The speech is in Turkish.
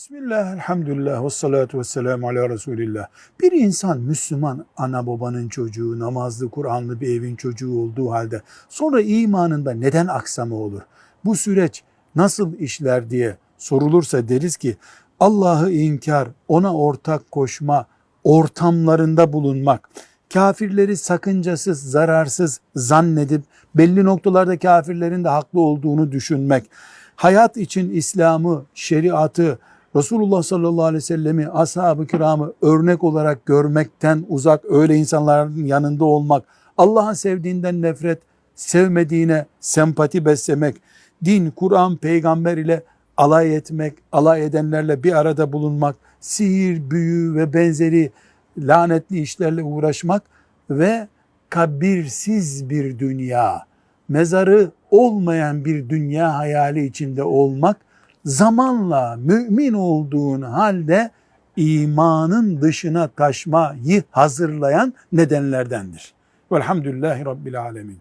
Bismillah, elhamdülillah, ve salatu ve selamu ala Resulillah. Bir insan Müslüman, ana babanın çocuğu, namazlı, Kur'anlı bir evin çocuğu olduğu halde sonra imanında neden aksama olur? Bu süreç nasıl işler diye sorulursa deriz ki Allah'ı inkar, ona ortak koşma, ortamlarında bulunmak, kafirleri sakıncasız, zararsız zannedip belli noktalarda kafirlerin de haklı olduğunu düşünmek, hayat için İslam'ı, şeriatı, Resulullah sallallahu aleyhi ve sellemi, ashab-ı kiramı örnek olarak görmekten uzak, öyle insanların yanında olmak, Allah'ın sevdiğinden nefret, sevmediğine sempati beslemek, din, Kur'an, peygamber ile alay etmek, alay edenlerle bir arada bulunmak, sihir, büyü ve benzeri lanetli işlerle uğraşmak ve kabirsiz bir dünya, mezarı olmayan bir dünya hayali içinde olmak zamanla mümin olduğun halde imanın dışına taşmayı hazırlayan nedenlerdendir. Velhamdülillahi Rabbil Alemin.